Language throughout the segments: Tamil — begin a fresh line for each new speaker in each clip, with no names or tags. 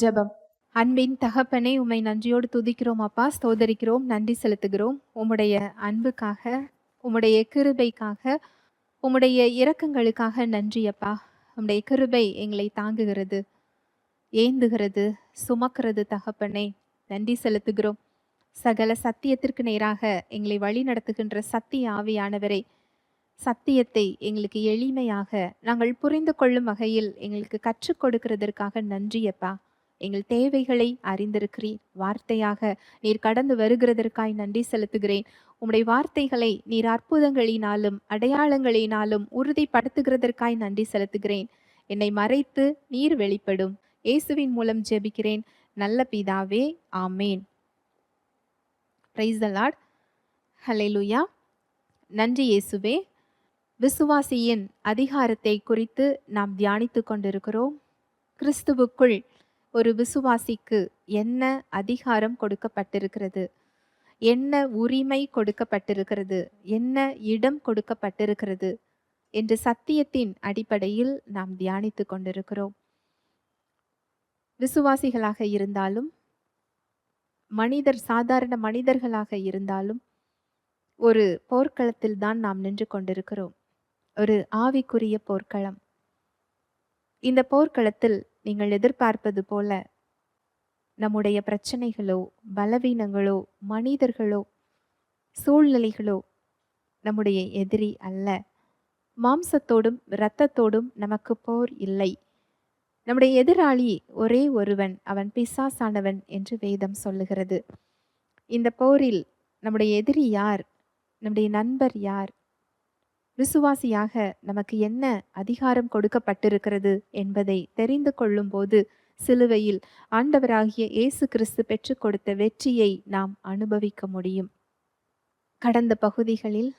ஜெபம். அன்பின் தகப்பனே உம்மை நன்றியோடு துதிக்கிறோம் அப்பா ஸ்தோதரிக்கிறோம் நன்றி செலுத்துகிறோம். உம்முடைய அன்புக்காக உம்முடைய கிருபைக்காக உம்முடைய இரக்கங்களுக்காக நன்றி அப்பா. உம்முடைய கிருபை எங்களை தாங்குகிறது ஏந்துகிறது சுமக்கிறது தகப்பனே. நன்றி செலுத்துகிறோம். சகல சத்தியத்திற்கு நேராக எங்களை வழி நடத்துகின்ற சத்திய ஆவியானவரை சத்தியத்தை எங்களுக்கு எளிமையாக நாங்கள் புரிந்து கொள்ளும் வகையில் எங்களுக்கு கற்றுக் கொடுக்கிறதற்காக நன்றியப்பா எங்கள் தேவைகளை அறிந்திருக்கிறீர். வார்த்தையாக நீர் கடந்து வருகிறதற்காய் நன்றி செலுத்துகிறேன். உம்முடைய வார்த்தைகளை நீர் அற்புதங்களினாலும் அடையாளங்களினாலும் உறுதிப்படுத்துகிறதற்காய் நன்றி செலுத்துகிறேன். என்னை மறைத்து நீர் வெளிப்படும். இயேசுவின் மூலம் ஜெபிக்கிறேன். நல்ல பிதாவே ஆமேன். பிரைஸ் த நன்றி இயேசுவே. விசுவாசியின் அதிகாரத்தை குறித்து நாம் தியானித்து கொண்டிருக்கிறோம். கிறிஸ்துவுக்குள் ஒரு விசுவாசிக்கு என்ன அதிகாரம் கொடுக்கப்பட்டிருக்கிறது? என்ன உரிமை கொடுக்கப்பட்டிருக்கிறது? என்ன இடம் கொடுக்கப்பட்டிருக்கிறது? என்று சத்தியத்தின் அடிப்படையில் நாம் தியானித்து கொண்டிருக்கிறோம். விசுவாசிகளாக இருந்தாலும் மனிதர் சாதாரண மனிதர்களாக இருந்தாலும் ஒரு போர்க்களத்தில் தான் நாம் நின்று கொண்டிருக்கிறோம். ஒரு ஆவிக்குரிய போர்க்களம். இந்த போர்க்களத்தில் நீங்கள் எதிர்பார்ப்பது போல நம்முடைய பிரச்சனைகளோ பலவீனங்களோ மனிதர்களோ சூழ்நிலைகளோ நம்முடைய எதிரி அல்ல. மாம்சத்தோடும் இரத்தத்தோடும் நமக்கு போர் இல்லை. நம்முடைய எதிராளி ஒரே ஒருவன் அவன் பிசாசானவன் என்று வேதம் சொல்லுகிறது. இந்த போரில் நம்முடைய எதிரி யார்? நம்முடைய நண்பர் யார்? விசுவாசியாக நமக்கு என்ன அதிகாரம் கொடுக்கப்பட்டிருக்கிறது என்பதை தெரிந்து கொள்ளும்போது சிலுவையில் ஆண்டவராகிய இயேசு கிறிஸ்து பெற்றுக் கொடுத்த வெற்றியை நாம் அனுபவிக்க முடியும். கடந்த பகுதிகளில்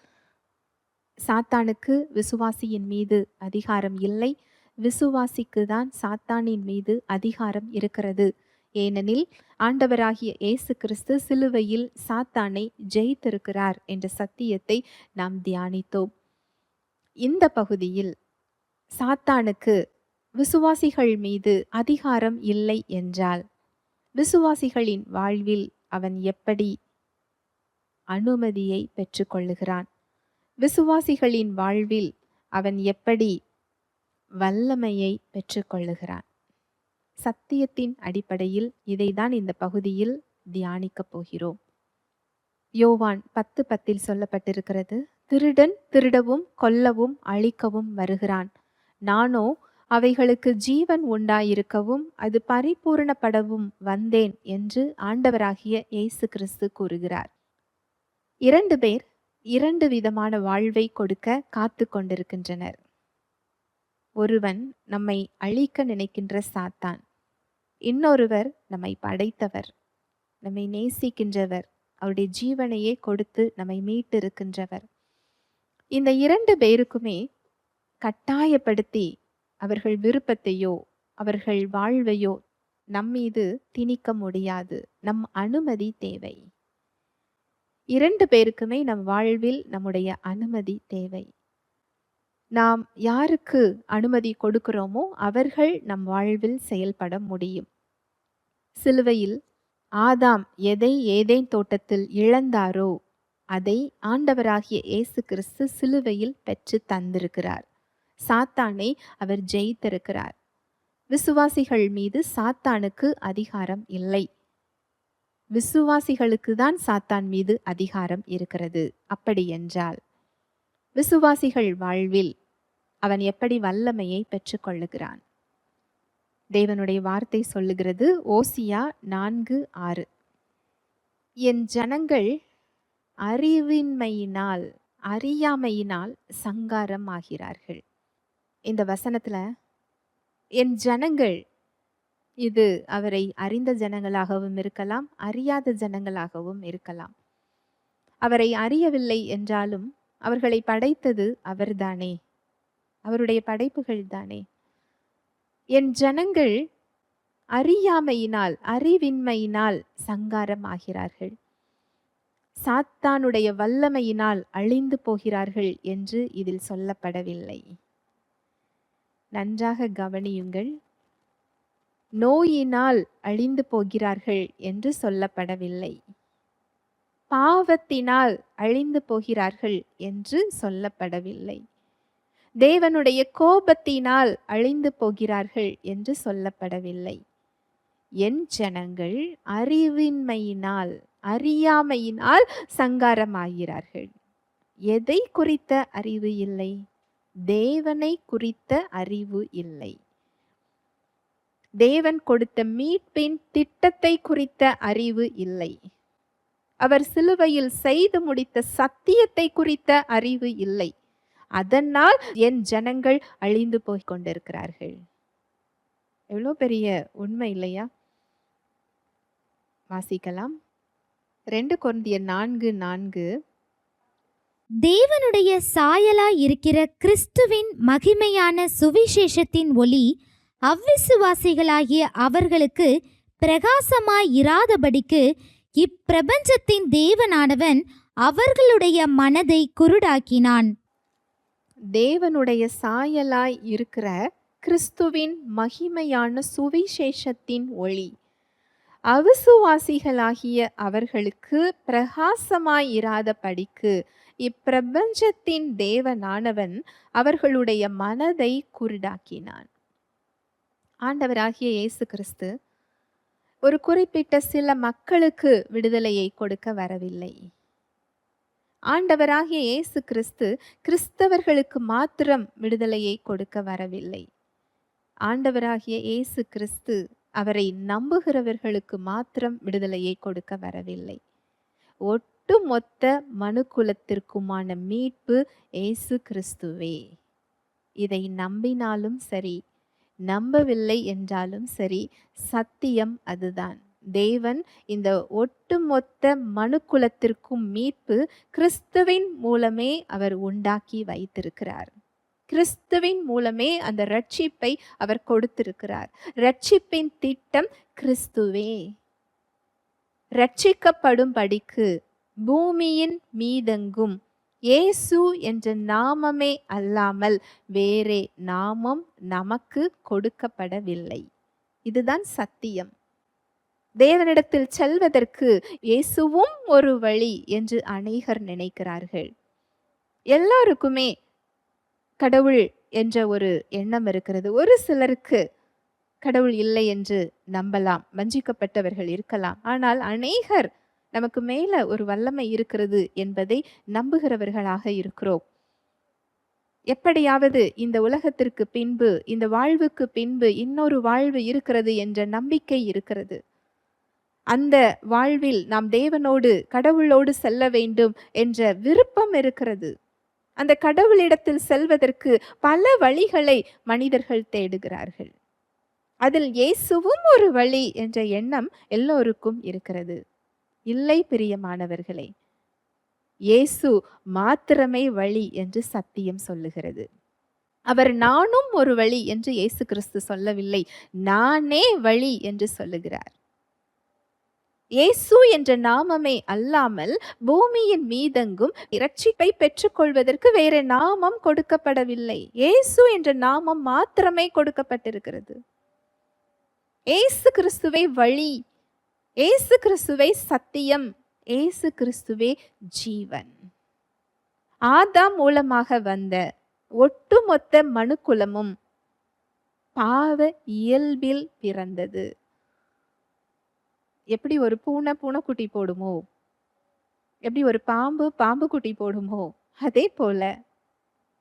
சாத்தானுக்கு விசுவாசியின் மீது அதிகாரம் இல்லை. விசுவாசிக்கு தான் சாத்தானின் மீது அதிகாரம் இருக்கிறது. ஏனெனில் ஆண்டவராகிய இயேசு கிறிஸ்து சிலுவையில் சாத்தானை ஜெயித்திருக்கிறார் என்ற சத்தியத்தை நாம் தியானித்தோம். இந்த பகுதியில் சாத்தானுக்கு விசுவாசிகள் மீது அதிகாரம் இல்லை என்றால் விசுவாசிகளின் வாழ்வில் அவன் எப்படி அனுமதியை பெற்றுக்கொள்ளுகிறான்? விசுவாசிகளின் வாழ்வில் அவன் எப்படி வல்லமையை பெற்றுக்கொள்ளுகிறான்? சத்தியத்தின் அடிப்படையில் இதைதான் இந்த பகுதியில் தியானிக்கப் போகிறோம். யோவான் பத்து பத்தில் சொல்லப்பட்டிருக்கிறது திருடன் திருடவும் கொல்லவும் அழிக்கவும் வருகிறான். நானோ அவைகளுக்கு ஜீவன் உண்டாயிருக்கவும் அது பரிபூரணப்படவும் வந்தேன் என்று ஆண்டவராகிய இயேசு கிறிஸ்து கூறுகிறார். இரண்டு பேர் இரண்டு விதமான வாழ்வை கொடுக்க காத்து கொண்டிருக்கின்றனர். ஒருவன் நம்மை அழிக்க நினைக்கின்ற சாத்தான். இன்னொருவர் நம்மை படைத்தவர். நம்மை நேசிக்கின்றவர். அவருடைய ஜீவனையே கொடுத்து நம்மை மீட்டிருக்கின்றவர். இந்த இரண்டு பேருக்குமே கட்டாயப்படுத்தி அவர்கள் விருப்பத்தையோ அவர்கள் வாழ்வையோ நம்மீது திணிக்க முடியாது. நம் அனுமதி தேவை. இரண்டு பேருக்குமே நம் வாழ்வில் நம்முடைய அனுமதி தேவை. நாம் யாருக்கு அனுமதி கொடுக்கிறோமோ அவர்கள் நம் வாழ்வில் செயல்பட முடியும். சிலுவையில் ஆதாம் எதை ஏதேன் தோட்டத்தில் இழந்தாரோ அதை ஆண்டவராகிய இயேசு கிறிஸ்து சிலுவையில் பெற்று தந்திருக்கிறார். சாத்தானை அவர் ஜெயித்திருக்கிறார். விசுவாசிகள் மீது சாத்தானுக்கு அதிகாரம் இல்லை. விசுவாசிகளுக்கு தான் சாத்தான் மீது அதிகாரம் இருக்கிறது. அப்படி என்றால் விசுவாசிகள் வாழ்வில் அவன் எப்படி வல்லமையை பெற்றுக்கொள்ளுகிறான்? தேவனுடைய வார்த்தை சொல்லுகிறது ஓசியா நான்கு ஆறு. என் ஜனங்கள் அறிவின்மையினால் அறியாமையினால் சங்காரம் ஆகிறார்கள் இந்த வசனத்தில் என் ஜனங்கள் இது அவரை அறிந்த ஜனங்களாகவும் இருக்கலாம் அறியாத ஜனங்களாகவும் இருக்கலாம். அவரை அறியவில்லை என்றாலும் அவர்களை படைத்தது அவர்தானே. அவருடைய படைப்புகள் தானே. என் ஜனங்கள் அறியாமையினால் அறிவின்மையினால் சங்காரம் ஆகிறார்கள் சாத்தானுடைய வல்லமையினால் அழிந்து போகிறார்கள் என்று இதில் சொல்லப்படவில்லை. நன்றாக கவனியுங்கள். நோயினால் அழிந்து போகிறார்கள் என்று சொல்லப்படவில்லை. பாவத்தினால் அழிந்து போகிறார்கள் என்று சொல்லப்படவில்லை. தேவனுடைய கோபத்தினால் அழிந்து போகிறார்கள் என்று சொல்லப்படவில்லை. என் ஜனங்கள் அறிவின்மையினால் அறியாமையினால் சங்காரமாகிறார்கள். எதை குறித்த அறிவு இல்லை? தேவனை குறித்த அறிவு இல்லை. தேவன் கொடுத்த மீட்பின் திட்டத்தை குறித்த அறிவு இல்லை. அவர் சிலுவையில் செய்து முடித்த சத்தியத்தை குறித்த அறிவு இல்லை. அதனால் என் ஜனங்கள் அழிந்து போய் கொண்டிருக்கிறார்கள். எவ்வளோ பெரிய உண்மை இல்லையா? வாசிக்கலாம். ரெண்டு கொந்திய நான்கு நான்கு.
தேவனுடைய சாயலாய் இருக்கிற கிறிஸ்துவின் மகிமையான சுவிசேஷத்தின் ஒளி அவ்விசுவாசிகளாகிய அவர்களுக்கு பிரகாசமாய் இராதபடிக்கு இப்பிரபஞ்சத்தின் தேவனானவன் அவர்களுடைய மனதை குருடாக்கினான்.
தேவனுடைய சாயலாய் இருக்கிற கிறிஸ்துவின் மகிமையான சுவிசேஷத்தின் ஒளி அவிசுவாசிகளாகிய அவர்களுக்கு பிரகாசமாய் இராதபடிக்கு இப்பிரபஞ்சத்தின் தேவனானவன் அவர்களுடைய மனதை குருடாக்கினான். ஆண்டவராகிய இயேசு கிறிஸ்து ஒரு குறிப்பிட்ட சில மக்களுக்கு விடுதலையை கொடுக்க வரவில்லை. ஆண்டவராகிய இயேசு கிறிஸ்து கிறிஸ்தவர்களுக்கு மாத்திரம் விடுதலையை கொடுக்க வரவில்லை. ஆண்டவராகிய இயேசு கிறிஸ்து அவரை நம்புகிறவர்களுக்கு மாத்திரம் விடுதலையை கொடுக்க வரவில்லை. ஒட்டுமொத்த மனுக்குலத்திற்குமான மீட்பு இயேசு கிறிஸ்துவே. இதை நம்பினாலும் சரி நம்பவில்லை என்றாலும் சரி சத்தியம் அதுதான். தேவன் இந்த ஒட்டுமொத்த மனுக்குலத்திற்கும் மீட்பு கிறிஸ்துவின் மூலமே அவர் உண்டாக்கி வைத்திருக்கிறார். கிறிஸ்துவின் மூலமே அந்த ரட்சிப்பை அவர் கொடுத்திருக்கிறார். ரட்சிப்பின் திட்டம் கிறிஸ்துவே. ரட்சிக்கப்படும்படிக்கு பூமியின் மீதெங்கும் இயேசு என்ற நாமமே அல்லாமல் வேறே நாமம் நமக்கு கொடுக்கப்படவில்லை. இதுதான் சத்தியம். தேவனிடத்தில் செல்வதற்கு இயேசுவும் ஒரு வழி என்று அநேகர் நினைக்கிறார்கள். எல்லாருக்குமே கடவுள் என்ற ஒரு எண்ணம் இருக்கிறது. ஒரு சிலருக்கு கடவுள் இல்லை என்று நம்பலாம். வஞ்சிக்கப்பட்டவர்கள் இருக்கலாம். ஆனால் அநேகர் நமக்கு மேல ஒரு வல்லமை இருக்கிறது என்பதை நம்புகிறவர்களாக இருக்கிறோம். எப்படியாவது இந்த உலகத்திற்கு பின்பு இந்த வாழ்வுக்கு பின்பு இன்னொரு வாழ்வு இருக்கிறது என்ற நம்பிக்கை இருக்கிறது. அந்த வாழ்வில் நாம் தேவனோடு கடவுளோடு செல்ல வேண்டும் என்ற விருப்பம் இருக்கிறது. அந்த கடவுளிடத்தில் செல்வதற்கு பல வழிகளை மனிதர்கள் தேடுகிறார்கள். அதில் இயேசுவும் ஒரு வழி என்ற எண்ணம் எல்லோருக்கும் இருக்கிறது. இல்லை பிரியமானவர்களே இயேசு மாத்திரமே வழி என்று சத்தியம் சொல்லுகிறது. அவர் நானும் ஒரு வழி என்று இயேசு கிறிஸ்து சொல்லவில்லை நானே வழி என்று சொல்லுகிறார். இயேசு என்ற நாமமே அல்லாமல் பூமியின் மீதெங்கும் இரட்சிப்பை பெற்றுக்கொள்வதற்கு வேற நாமம் கொடுக்கப்படவில்லை. இயேசு என்ற நாமம் மாத்திரமே கொடுக்கப்பட்டிருக்கிறது. ஏசு கிறிஸ்துவே வழி. ஏசு கிறிஸ்துவே சத்தியம். ஏசு கிறிஸ்துவே ஜீவன். ஆதாம் மூலமாக வந்த ஒட்டுமொத்த மனுக்குலமும் பாவ இயல்பில் பிறந்தது. எப்படி ஒரு பூனை பூனைக்குட்டி போடுமோ? எப்படி ஒரு பாம்பு பாம்பு குட்டி போடுமோ? அதே போல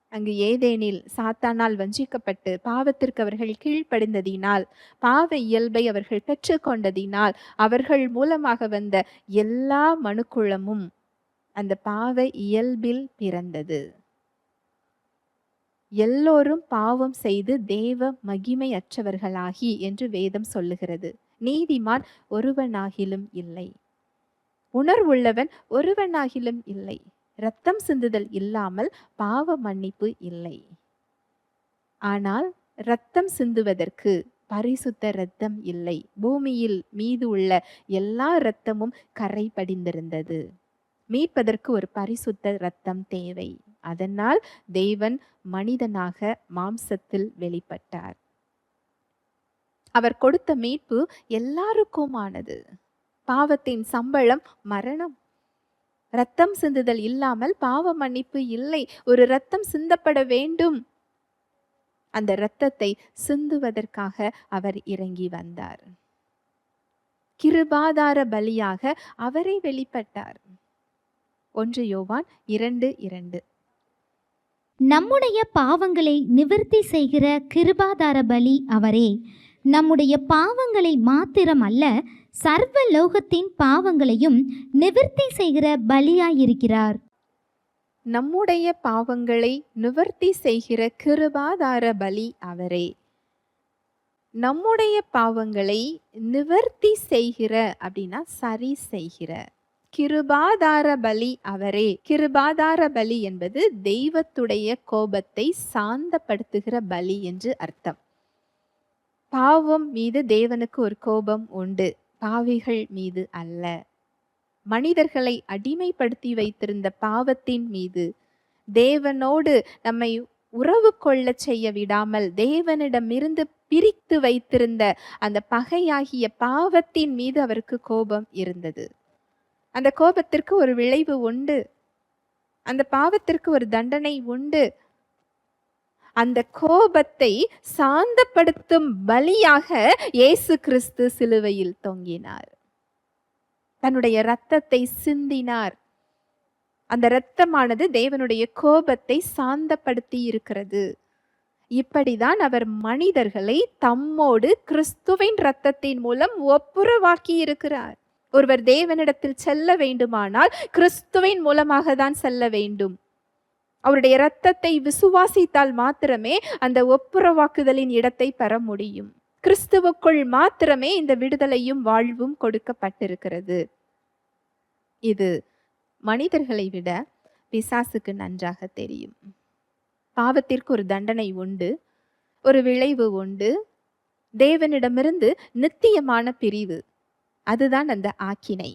அங்கு ஏதேனில் சாத்தானால் வஞ்சிக்கப்பட்டு பாவத்திற்கு அவர்கள் கீழ்ப்படிந்ததினால் பாவ இயல்பை அவர்கள் பெற்றுக்கொண்டதினால் அவர்கள் மூலமாக வந்த எல்லா மனுக்குளமும் அந்த பாவ இயல்பில் பிறந்தது. எல்லோரும் பாவம் செய்து தேவ மகிமையற்றவர்களாகி என்று வேதம் சொல்லுகிறது. நீதிமான் ஒருவனாகிலும் இல்லை. உணர்வுள்ளவன் ஒருவனாகிலும் இல்லை. இரத்தம் சிந்துதல் இல்லாமல் பாவ மன்னிப்பு இல்லை. ஆனால் இரத்தம் சிந்துவதற்கு பரிசுத்த இரத்தம் இல்லை. பூமியில் மீது உள்ள எல்லா இரத்தமும் கரை படிந்திருந்தது மீட்பதற்கு ஒரு பரிசுத்த இரத்தம் தேவை. அதனால் தேவன் மனிதனாக மாம்சத்தில் வெளிப்பட்டார். அவர் கொடுத்த மீட்பு எல்லாருக்குமானது. பாவத்தின் சம்பளம் மரணம். ரத்தம் சிந்துதல் இல்லாமல் பாவ மன்னிப்பு இல்லை. ஒரு ரத்தம் சிந்தப்பட வேண்டும். அந்த இரத்தத்தை சிந்துவதற்காக அவர் இறங்கி வந்தார். கிருபாதார பலியாக அவரை வெளிப்பட்டார். ஒன்று யோவான் இரண்டு இரண்டு.
நம்முடைய பாவங்களை நிவர்த்தி செய்கிற கிருபாதார பலி அவரே. நம்முடைய பாவங்களை மாத்திரம் அல்ல சர்வ லோகத்தின் பாவங்களையும் நிவர்த்தி செய்கிற பலியாயிருக்கிறார்.
நம்முடைய பாவங்களை நிவர்த்தி செய்கிற கிருபாதார பலி அவரே. நம்முடைய பாவங்களை நிவர்த்தி செய்கிற அப்படின்னா சரி செய்கிற. கிருபாதார பலி அவரே. கிருபாதார பலி என்பது தெய்வத்துடைய கோபத்தை சாந்தப்படுத்துகிற பலி என்று அர்த்தம். பாவம் மீது தேவனுக்கு ஒரு கோபம் உண்டு. பாவிகள் மீது அல்ல. மனிதர்களை அடிமைப்படுத்தி வைத்திருந்த பாவத்தின் மீது தேவனோடு நம்மை உறவு கொள்ளச் செய்ய விடாமல் தேவனிடமிருந்து பிரித்து வைத்திருந்த அந்த பகையாகிய பாவத்தின் மீது அவருக்கு கோபம் இருந்தது. அந்த கோபத்திற்கு ஒரு விளைவு உண்டு. அந்த பாவத்திற்கு ஒரு தண்டனை உண்டு. அந்த கோபத்தை சாந்தப்படுத்தும் பலியாக இயேசு கிறிஸ்து சிலுவையில் தொங்கினார். தன்னுடைய இரத்தத்தை சிந்தினார். அந்த இரத்தமானது தேவனுடைய கோபத்தை சாந்தப்படுத்தி இருக்கிறது. இப்படிதான் அவர் மனிதர்களை தம்மோடு கிறிஸ்துவின் இரத்தத்தின் மூலம் ஒப்புரவாக்கி இருக்கிறார். ஒருவர் தேவனிடத்தில் செல்ல வேண்டுமானால் கிறிஸ்துவின் மூலமாக தான் செல்ல வேண்டும். அவருடைய இரத்தத்தை விசுவாசித்தால் மாத்திரமே அந்த ஒப்புரவாக்குதலின் இடத்தை பெற முடியும். கிறிஸ்துவுக்குள் மாத்திரமே இந்த விடுதலையும் வாழ்வும் கொடுக்கப்பட்டிருக்கிறது. இது மனிதர்களை விட பிசாசுக்கு நன்றாக தெரியும். பாவத்திற்கு ஒரு தண்டனை உண்டு ஒரு விளைவு உண்டு தேவனிடமிருந்து நித்தியமான பிரிவு. அதுதான் அந்த ஆக்கினை.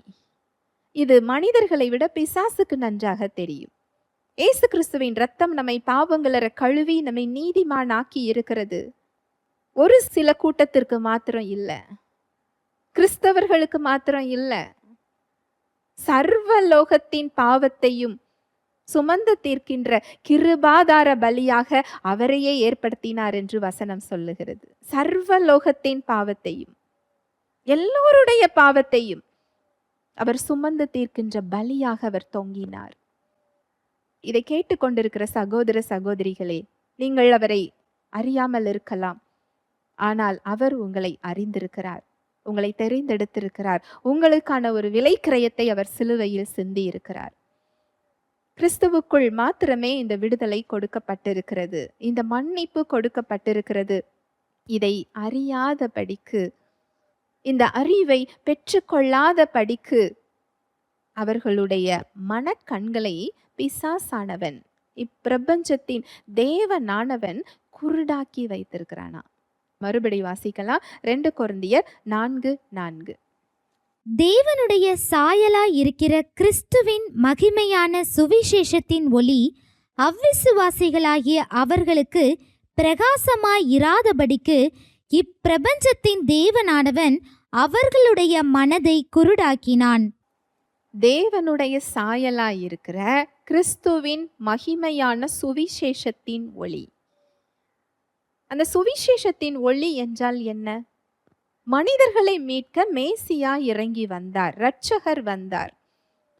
இது மனிதர்களை விட பிசாசுக்கு நன்றாக தெரியும். ஏசு கிறிஸ்துவின் ரத்தம் நம்மை பாவங்களற கழுவி நம்மை நீதிமானாக்கி இருக்கிறது. ஒரு சில கூட்டத்திற்கு மாத்திரம் இல்லை. கிறிஸ்தவர்களுக்கு மாத்திரம் இல்லை. சர்வ லோகத்தின் பாவத்தையும் சுமந்து தீர்க்கின்ற கிருபாதார பலியாக அவரையே ஏற்படுத்தினார் என்று வசனம் சொல்லுகிறது. சர்வ லோகத்தின் பாவத்தையும் எல்லோருடைய பாவத்தையும் அவர் சுமந்து தீர்க்கின்ற பலியாக அவர் தொங்கினார். இதை கேட்டுக்கொண்டிருக்கிற சகோதர சகோதரிகளே நீங்கள் அவரை அறியாமல் இருக்கலாம். ஆனால் அவர் உங்களை அறிந்திருக்கிறார். உங்களை தெரிந்தெடுத்திருக்கிறார். உங்களுக்கான ஒரு விலை கிரயத்தை அவர் சிலுவையில் சிந்தி இருக்கிறார் கிறிஸ்துவுக்குள் மாத்திரமே இந்த விடுதலை கொடுக்கப்பட்டிருக்கிறது. இந்த மன்னிப்பு கொடுக்கப்பட்டிருக்கிறது. இதை அறியாத படிக்கு இந்த அறிவை பெற்றுக்கொள்ளாத படிக்கு அவர்களுடைய மனக்கண்களை பிசாசானவன் இப்பிரபஞ்சத்தின் தேவனானவன் குருடாக்கி வைத்திருக்கிறானா? மறுபடி வாசிக்கலாம். ரெண்டு குழந்தையர் நான்கு நான்கு.
தேவனுடைய சாயலாய் இருக்கிற கிறிஸ்துவின் மகிமையான சுவிசேஷத்தின் ஒளி அவ்விசுவாசிகளாகிய அவர்களுக்கு பிரகாசமாய் இராதபடிக்கு இப்பிரபஞ்சத்தின் தேவனானவன் அவர்களுடைய மனதை குருடாக்கினான்.
தேவனுடைய சாயலாயிருக்கிற கிறிஸ்துவின் மகிமையான சுவிசேஷத்தின் ஒளி. அந்த சுவிசேஷத்தின் ஒளி என்றால் என்ன? மனிதர்களை மீட்க மேசியா இறங்கி வந்தார் இரட்சகர் வந்தார்.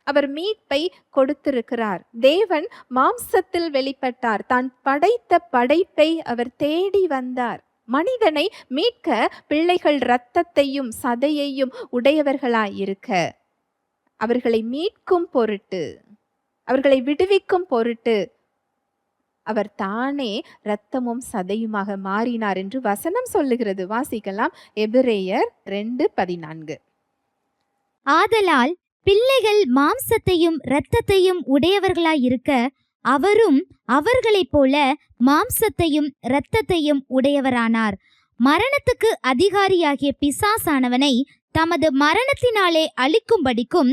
அவர் மீட்பை கொடுத்திருக்கிறார். தேவன் மாம்சத்தில் வெளிப்பட்டார் தான் படைத்த படைப்பை அவர் தேடி வந்தார். மனிதனை மீட்க பிள்ளைகள் இரத்தத்தையும் சதையையும் உடையவர்களாயிருக்க. அவர்களை மீட்கும் பொருட்டு அவர்களை விடுவிக்கும் பொருட்டு அவர் தானே இரத்தமும் சதையுமாக மாறினார் என்று வசனம் சொல்லுகிறது. வாசிக்கலாம். எபிரேயர் ரெண்டு பதினான்கு.
ஆதலால் பிள்ளைகள் மாம்சத்தையும் இரத்தத்தையும் உடையவர்களாயிருக்க அவரும் அவர்களைப் போல மாம்சத்தையும் இரத்தத்தையும் உடையவரானார். மரணத்துக்கு அதிகாரியாகிய பிசாசானவனை தமது மரணத்தினாலே அழிக்கும்படிக்கும்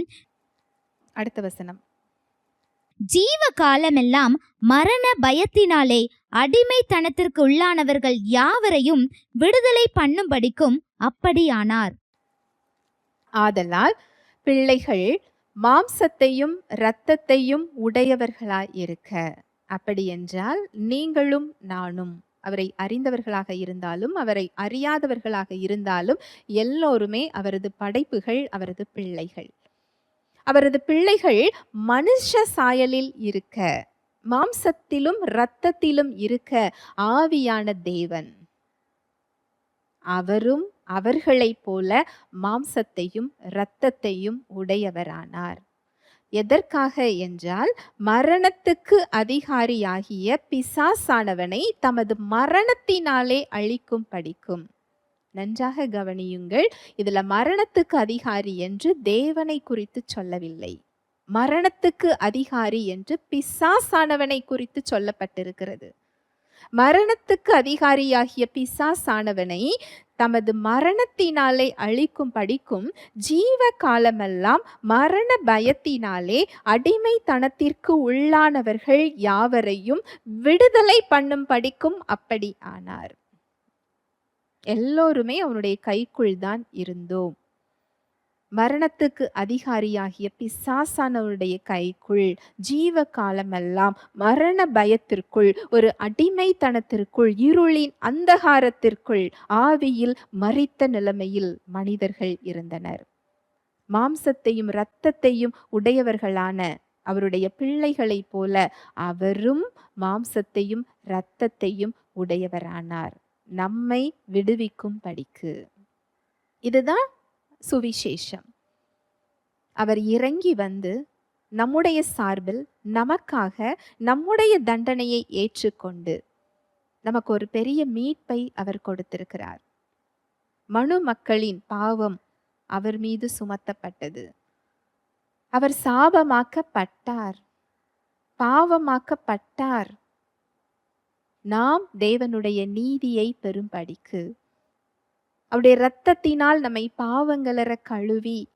அடுத்த வசனம்.
ஜீவ காலமெல்லாம் மரண பயத்தினாலே அடிமைத்தனத்திற்கு உள்ளானவர்கள் யாவரையும் விடுதலை பண்ணும்படிக்கும் அப்படியானார்.
ஆதலால் பிள்ளைகள் மாம்சத்தையும் இரத்தத்தையும் உடையவர்களாய் இருக்க அப்படியென்றால் நீங்களும் நானும். அவரை அறிந்தவர்களாக இருந்தாலும் அவரை அறியாதவர்களாக இருந்தாலும் எல்லோருமே அவரது படைப்புகள் அவரது பிள்ளைகள். அவரது பிள்ளைகள் மனுஷ சாயலில் இருக்க மாம்சத்திலும் இரத்தத்திலும் இருக்க ஆவியான தேவன். அவரும் அவர்களைப் போல மாம்சத்தையும் இரத்தத்தையும் உடையவரானார். எதற்காக என்றால் மரணத்துக்கு அதிகாரியாகிய பிசாசானவனை தமது மரணத்தினாலே அழிக்கும் படிக்கும். நன்றாக கவனியுங்கள் இதுல மரணத்துக்கு அதிகாரி என்று தேவனை குறித்து சொல்லவில்லை. மரணத்துக்கு அதிகாரி என்று பிசாசானவனை குறித்து சொல்லப்பட்டிருக்கிறது. மரணத்துக்கு அதிகாரியாகிய பிசாசானவனை தமது மரணத்தினாலே அழிக்கும் படிக்கும் ஜீவ காலமெல்லாம் மரண பயத்தினாலே அடிமைத்தனத்திற்கு உள்ளானவர்கள் யாவரையும் விடுதலை பண்ணும் படிக்கும் அப்படி ஆனார். எல்லோருமே அவனுடைய கைக்குள் தான் இருந்தோம். மரணத்துக்கு அதிகாரியாகிய பிசாசானவருடைய கைக்குள் ஜீவ காலமெல்லாம் மரண பயத்திற்குள் ஒரு அடிமைத்தனத்திற்குள் இருளின் அந்தகாரத்திற்குள் ஆவியில் மறித்த நிலைமையில் மனிதர்கள் இருந்தனர். மாம்சத்தையும் இரத்தத்தையும் உடையவர்களான அவருடைய பிள்ளைகளைப் போல அவரும் மாம்சத்தையும் இரத்தத்தையும் உடையவரானார். நம்மை விடுவிக்கும் படிக்கு இதுதான் சுவிசேஷம். அவர் இறங்கி வந்து நம்முடைய சார்பில் நமக்காக நம்முடைய தண்டனையை ஏற்றுக்கொண்டு நமக்கு ஒரு பெரிய மீட்பை அவர் கொடுத்திருக்கிறார். மனு மக்களின் பாவம் அவர் மீது சுமத்தப்பட்டது. அவர் சாபமாக்கப்பட்டார். பாவமாக்கப்பட்டார். நாம் தேவனுடைய நீதியை பெறும்படிக்கு அவருடைய இரத்தத்தினால் நம்மை பாவங்களற கழுவி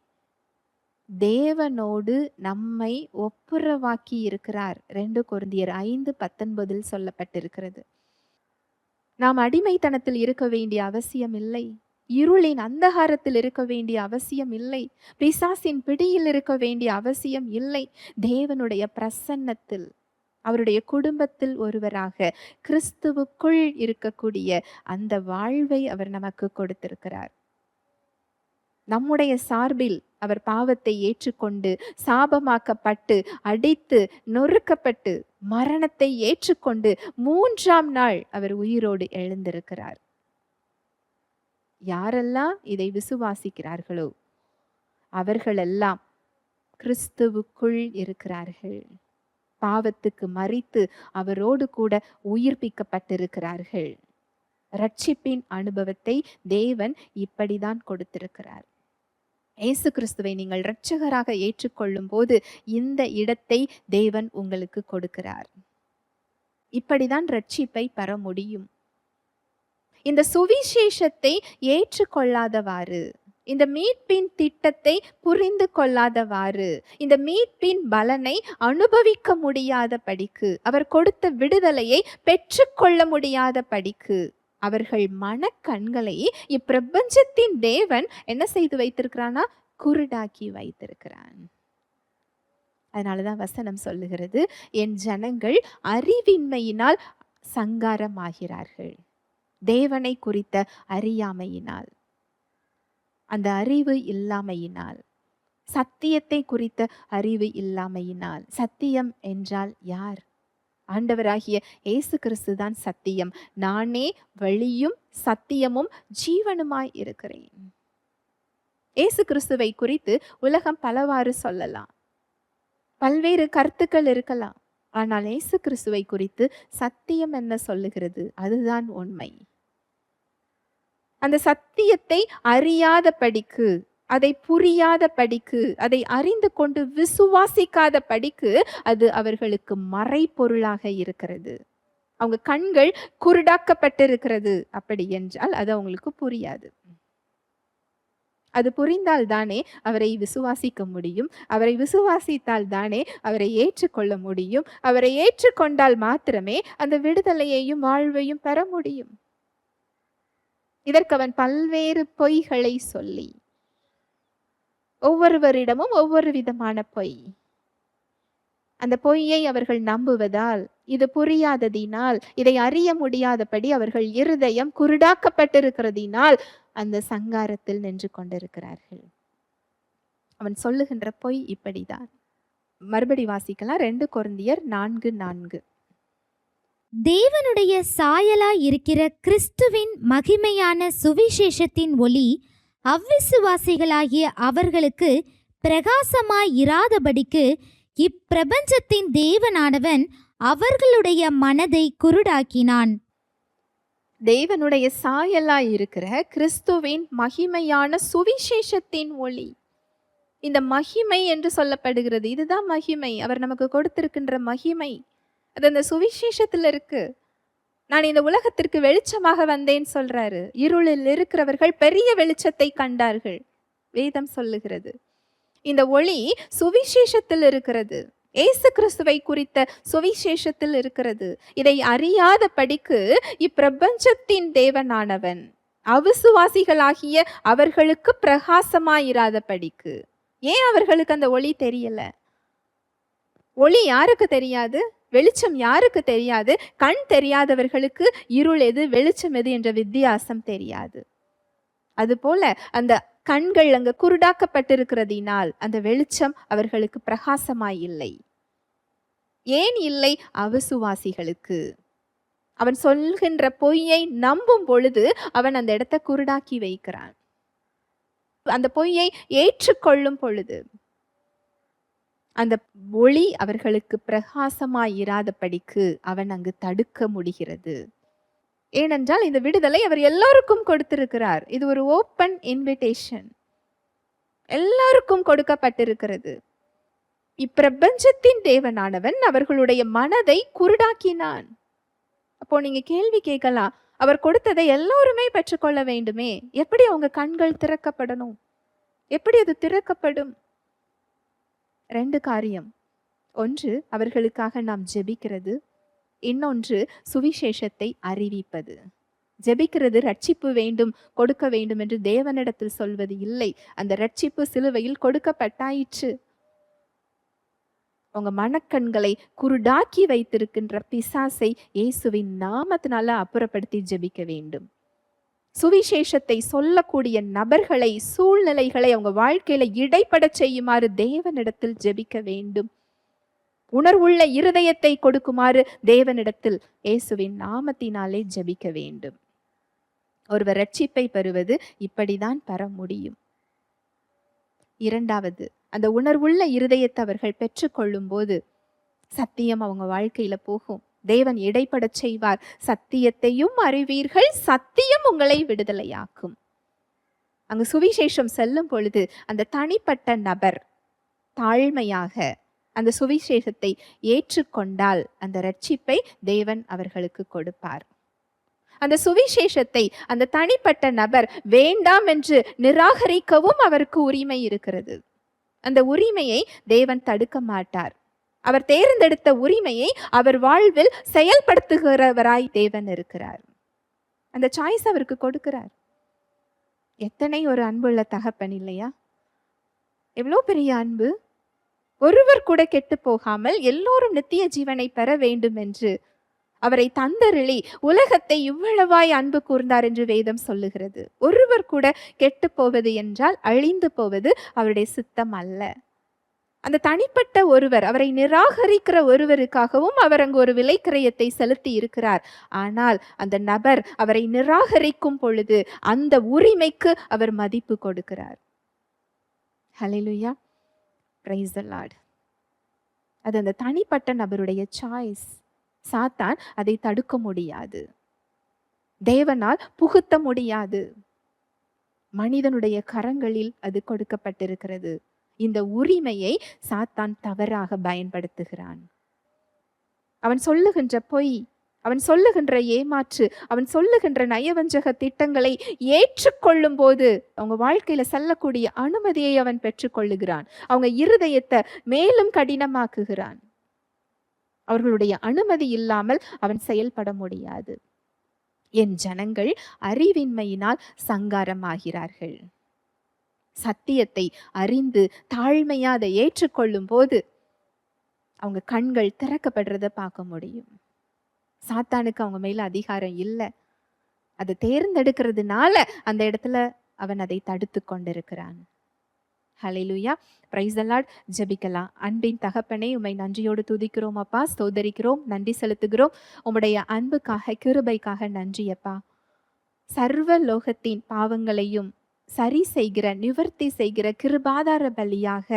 தேவனோடு நம்மை ஒப்புரவாக்கி இருக்கிறார். ரெண்டு குருந்தியர் ஐந்து பத்தொன்பதில் சொல்லப்பட்டிருக்கிறது. நாம் அடிமைத்தனத்தில் இருக்க வேண்டிய அவசியம் இல்லை. இருளின் அந்தகாரத்தில் இருக்க வேண்டிய அவசியம் இல்லை. பிசாசின் பிடியில் இருக்க வேண்டிய அவசியம் இல்லை. தேவனுடைய பிரசன்னத்தில் அவருடைய குடும்பத்தில் ஒருவராக கிறிஸ்துவுக்குள் இருக்கக்கூடிய அந்த வாழ்வை அவர் நமக்கு கொடுத்திருக்கிறார். நம்முடைய சார்பில் அவர் பாவத்தை ஏற்றுக்கொண்டு சாபமாக்கப்பட்டு அடித்து நொறுக்கப்பட்டு மரணத்தை ஏற்றுக்கொண்டு மூன்றாம் நாள் அவர் உயிரோடு எழுந்திருக்கிறார். யாரெல்லாம் இதை விசுவாசிக்கிறார்களோ அவர்களெல்லாம் கிறிஸ்துவுக்குள் இருக்கிறார்கள். பாவத்துக்கு மறித்து அவரோடு கூட உயிர்ப்பிக்கப்பட்டிருக்கிறார்கள். ரட்சிப்பின் அனுபவத்தை தேவன் இப்படிதான் கொடுத்திருக்கிறார். இயேசு கிறிஸ்துவை நீங்கள் இரட்சகராக ஏற்றுக்கொள்ளும் போது இந்த இடத்தை தேவன் உங்களுக்கு கொடுக்கிறார். இப்படிதான் ரட்சிப்பை பெற முடியும். இந்த சுவிசேஷத்தை ஏற்றுக்கொள்ளாதவாறு இந்த மீட்பின் திட்டத்தை புரிந்து கொள்ளாதவாறு இந்த மீட்பின் பலனை அனுபவிக்க முடியாத படிக்கு அவர் கொடுத்த விடுதலையை பெற்றுக்கொள்ள முடியாத படிக்கு அவர்கள் மனக்கண்களை இப்பிரபஞ்சத்தின் தேவன் என்ன செய்து வைத்திருக்கிறான்னா குருடாக்கி வைத்திருக்கிறான். அதனாலதான் வசனம் சொல்லுகிறது என் ஜனங்கள் அறிவின்மையினால் சங்காரமாகிறார்கள். தேவனை குறித்த அறியாமையினால். அந்த அறிவு இல்லாமையினால் சத்தியத்தை குறித்த அறிவு இல்லாமையினால் சத்தியம் என்றால் யார்? ஆண்டவராகிய இயேசு கிறிஸ்து தான் சத்தியம். நானே வழியும் சத்தியமும் ஜீவனுமாய் இருக்கிறேன். இயேசு கிறிஸ்துவை குறித்து உலகம் பலவாறு சொல்லலாம். பல்வேறு கருத்துக்கள் இருக்கலாம். ஆனால் இயேசு கிறிஸ்துவை குறித்து சத்தியம் என்ன சொல்லுகிறது? அதுதான் உண்மை. அந்த சத்தியத்தை அறியாத படிக்கு அதை புரியாத படிக்கு அதை அறிந்து கொண்டு விசுவாசிக்காத படிக்கு அது அவர்களுக்கு மறைபொருளாக இருக்கிறது. அவங்க கண்கள் குருடாக்கப்பட்டிருக்கிறது அப்படி என்றால் அது அவங்களுக்கு புரியாது. அது புரிந்தால் தானே அவரை விசுவாசிக்க முடியும். அவரை விசுவாசித்தால் தானே அவரை ஏற்றுக்கொள்ள முடியும். அவரை ஏற்றுக்கொண்டால் மாத்திரமே அந்த விடுதலையையும் வாழ்வையும் பெற முடியும். இதற்கு அவன் பல்வேறு பொய்களை சொல்லி ஒவ்வொருவரிடமும் ஒவ்வொரு விதமான பொய். அந்த பொய்யை அவர்கள் நம்புவதால் இது புரியாததினால் இதை அறிய முடியாதபடி அவர்கள் இருதயம் குருடாக்கப்பட்டிருக்கிறதினால் அந்த சங்காரத்தில் நின்று கொண்டிருக்கிறார்கள். அவன் சொல்லுகின்ற பொய் இப்படிதான். மறுபடி வாசிக்கலாம். ரெண்டு குருந்தியர் நான்கு நான்கு.
தேவனுடைய சாயலாய் இருக்கிற கிறிஸ்துவின் மகிமையான சுவிசேஷத்தின் ஒளி அவ்விசுவாசிகளாகிய அவர்களுக்கு பிரகாசமாய் இராதபடிக்கு இப்பிரபஞ்சத்தின் தேவனானவன் அவர்களுடைய மனதை குருடாக்கினான்.
தேவனுடைய சாயலாய் இருக்கிற கிறிஸ்துவின் மகிமையான சுவிசேஷத்தின் ஒளி இந்த மகிமை என்று சொல்லப்படுகிறது. இதுதான் மகிமை. அவர் நமக்கு கொடுத்திருக்கின்ற மகிமை. அது அந்த சுவிசேஷத்தில் இருக்கு. நான் இந்த உலகத்திற்கு வெளிச்சமாக வந்தேன் சொல்றாரு. இருளில் இருக்கிறவர்கள் பெரிய வெளிச்சத்தை கண்டார்கள். வேதம் சொல்லுகிறது. இந்த ஒளி சுவிசேஷத்தில் இருக்கிறது. ஏசு கிறிஸ்துவை குறித்த சுவிசேஷத்தில் இருக்கிறது. இதை அறியாத படிக்கு இப்பிரபஞ்சத்தின் தேவனானவன். அவிசுவாசிகளாகிய அவர்களுக்கு பிரகாசமாயிராத படிக்கு. ஏன் அவர்களுக்கு அந்த ஒளி தெரியல? ஒளி யாருக்கு தெரியாது? வெளிச்சம் யாருக்கு தெரியாது? கண் தெரியாதவர்களுக்கு இருள் எது? வெளிச்சம் எது? என்ற வித்தியாசம் தெரியாது. அதுபோல அந்த கண்கள் அங்கு குருடாக்கப்பட்டிருக்கிறதினால் அந்த வெளிச்சம் அவர்களுக்கு பிரகாசமாய் இல்லை. ஏன் இல்லை? அவசுவாசிகளுக்கு. அவன் சொல்கின்ற பொய்யை நம்பும் பொழுது அவன் அந்த இடத்தை குருடாக்கி வைக்கிறான். அந்த பொய்யை ஏற்றுக்கொள்ளும் பொழுது அந்த ஒளி அவர்களுக்கு பிரகாசமாய் இராதபடிக்கு அவன் அங்கு தடுக்க முடிகிறது. ஏனென்றால் இந்த விடுதலை அவர் எல்லாருக்கும் கொடுத்திருக்கிறார். இது ஒரு ஓப்பன் இன்விடேஷன் எல்லாருக்கும் கொடுக்கப்பட்டிருக்கிறது. இப்பிரபஞ்சத்தின் தேவனானவன் அவர்களுடைய மனதை குருடாக்கினான். அப்போ நீங்க கேள்வி கேட்கலாம். அவர் கொடுத்ததை எல்லோருமே பெற்றுக்கொள்ள வேண்டுமே? எப்படி அவங்க கண்கள் திறக்கப்படணும்? எப்படி அது திறக்கப்படும்? ரெண்டு காரியம். ஒன்று அவர்களுக்காக நாம் ஜெபிக்கிறது. இன்னொன்று சுவிசேஷத்தை அறிவிப்பது. ஜெபிக்கிறது ரட்சிப்பு வேண்டும் கொடுக்க வேண்டும் என்று தேவனிடத்தில் சொல்வது இல்லை. அந்த ரட்சிப்பு சிலுவையில் கொடுக்கப்பட்டாயிற்று. உங்க மனக்கண்களை குருடாக்கி வைத்திருக்கின்ற பிசாசை இயேசுவின் நாமத்தினால அப்புறப்படுத்தி ஜெபிக்க வேண்டும். சுவிசேஷத்தை சொல்லக்கூடிய நபர்களை சூழ்நிலைகளை அவங்க வாழ்க்கையில இடைப்பட செய்யுமாறு தேவனிடத்தில் ஜெபிக்க வேண்டும். உணர்வுள்ள இருதயத்தை கொடுக்குமாறு தேவனிடத்தில் இயேசுவின் நாமத்தினாலே ஜெபிக்க வேண்டும். ஒருவர் ரட்சிப்பை பெறுவது இப்படிதான் பெற முடியும். இரண்டாவது அந்த உணர்வுள்ள இருதயத்தை அவர்கள் பெற்றுக்கொள்ளும் போது சத்தியம் அவங்க வாழ்க்கையில போகும். தேவன் இடைப்படச் செய்வார். சத்தியத்தையும் அறிவீர்கள். சத்தியம் உங்களை விடுதலையாக்கும். அங்கு சுவிசேஷம் செல்லும் பொழுது அந்த தனிப்பட்ட நபர் தாழ்மையாக அந்த சுவிசேஷத்தை ஏற்றுக்கொண்டால் அந்த ரட்சிப்பை தேவன் அவர்களுக்கு கொடுப்பார். அந்த சுவிசேஷத்தை அந்த தனிப்பட்ட நபர் வேண்டாம் என்று நிராகரிக்கவும் அவருக்கு உரிமை இருக்கிறது. அந்த உரிமையை தேவன் தடுக்க மாட்டார். அவர் தேர்ந்தெடுத்த உரிமையை அவர் வாழ்வில் செயல்படுத்துகிறவராய் தேவன் இருக்கிறார். அந்த சாய்ஸ் அவருக்கு கொடுக்கிறார். எத்தனை ஒரு அன்புள்ள தகப்பன் இல்லையா? எவ்வளோ பெரிய அன்பு. ஒருவர் கூட கெட்டு போகாமல் எல்லோரும் நித்திய ஜீவனை பெற வேண்டும் என்று அவரை தந்தருளி உலகத்தை இவ்வளவாய் அன்பு கூர்ந்தார் என்று வேதம் சொல்லுகிறது. ஒருவர் கூட கெட்டு போவது என்றால் அழிந்து போவது அவருடைய சித்தம் அல்ல. அந்த தனிப்பட்ட ஒருவர் அவரை நிராகரிக்கிற ஒருவருக்காகவும் அவர் அங்கு ஒரு விலைக்கிரயத்தை செலுத்தி இருக்கிறார். ஆனால் அந்த நபர் அவரை நிராகரிக்கும் பொழுது அந்த உரிமைக்கு அவர் மதிப்பு கொடுக்கிறார். ஹலிலுயா பிரைஸ் the அது அந்த தனிப்பட்ட நபருடைய சாய்ஸ் சாத்தான் அதை தடுக்க முடியாது. தேவனால் புகுத்த முடியாது. மனிதனுடைய கரங்களில் அது கொடுக்கப்பட்டிருக்கிறது. இந்த உரிமையை சாத்தான் தவறாக பயன்படுத்துகிறான். அவன் சொல்லுகின்ற பொய் அவன் சொல்லுகின்ற ஏமாற்று அவன் சொல்லுகின்ற நயவஞ்சக திட்டங்களை ஏற்றுக்கொள்ளும் போது அவங்க வாழ்க்கையில செல்லக்கூடிய அனுமதியை அவன் பெற்றுக்கொள்ளுகிறான். அவங்க இருதயத்தை மேலும் கடினமாக்குகிறான். அவர்களுடைய அனுமதி இல்லாமல் அவன் செயல்பட முடியாது. என் ஜனங்கள் அறிவின்மையினால் சங்காரமாகிறார்கள். சத்தியத்தை அறிந்து தாழ்மையாக அதை ஏற்றுக்கொள்ளும் போது அவங்க கண்கள் திறக்கப்படுறத பார்க்க முடியும். சாத்தானுக்கு அவங்க மேல அதிகாரம் இல்லை. அதை தேர்ந்தெடுக்கிறதுனால அந்த இடத்துல அவன் அதை தடுத்து கொண்டிருக்கிறான். ஹலெலுயா பிரைஸ் அலாட் ஜெபிக்கலாம். அன்பின் தகப்பனே உம்மை நன்றியோடு துதிக்கிறோம் அப்பா. ஸ்தோதரிக்கிறோம். நன்றி செலுத்துகிறோம். உம்முடைய அன்புக்காக கிருபைக்காக நன்றி அப்பா. சர்வ லோகத்தின் பாவங்களையும் சரி செய்கிற நிவர்த்தி செய்கிற கிருபாதார பலியாக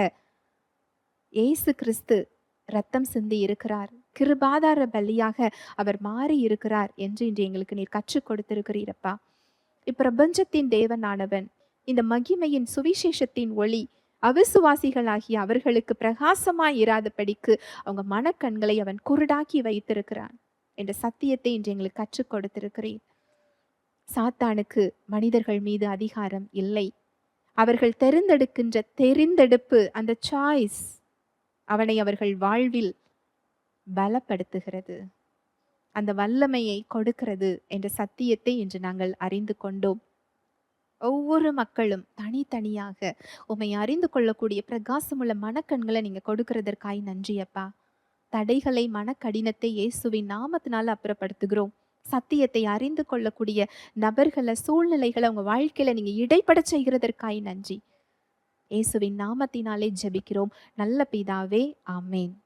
இயேசு கிறிஸ்து ரத்தம் சிந்தி இருக்கிறார். கிருபாதார பலியாக அவர் மாறி இருக்கிறார் என்று இன்று எங்களுக்கு நீர் கற்றுக் கொடுத்திருக்கிறீரப்பா. இப்பிரபஞ்சத்தின் தேவனானவன் இந்த மகிமையின் சுவிசேஷத்தின் ஒளி அவிசுவாசிகளாகிய அவர்களுக்கு பிரகாசமாய் இராதபடிக்கு அவங்க மனக்கண்களை அவன் குருடாக்கி வைத்திருக்கிறான். என்ற சத்தியத்தை இன்று எங்களுக்கு கற்றுக் கொடுத்திருக்கிறேன் சாத்தானுக்கு மனிதர்கள் மீது அதிகாரம் இல்லை. அவர்கள் தெரிந்தெடுக்கின்ற தெரிந்தெடுப்பு அந்த சாய்ஸ் அவனை அவர்கள் வாழ்வில் பலப்படுத்துகிறது. அந்த வல்லமையை கொடுக்கிறது என்ற சத்தியத்தை இன்று நாங்கள் அறிந்து கொண்டோம். ஒவ்வொரு மக்களும் தனித்தனியாக உம்மை அறிந்து கொள்ளக்கூடிய பிரகாசமுள்ள மனக்கண்களை நீங்கள் கொடுக்கிறதற்காய் நன்றியப்பா தடைகளை மனக்கடினத்தை இயேசுவின் நாமத்தினால் அப்புறப்படுத்துகிறோம். சத்தியத்தை அறிந்து கொள்ளக்கூடிய நபர்களை சூழ்நிலைகளை உங்கள் வாழ்க்கையில் நீங்கள் இடைப்பட செய்கிறதற்காய் நன்றி. இயேசுவின் நாமத்தினாலே ஜெபிக்கிறோம். நல்ல பிதாவே ஆமேன்.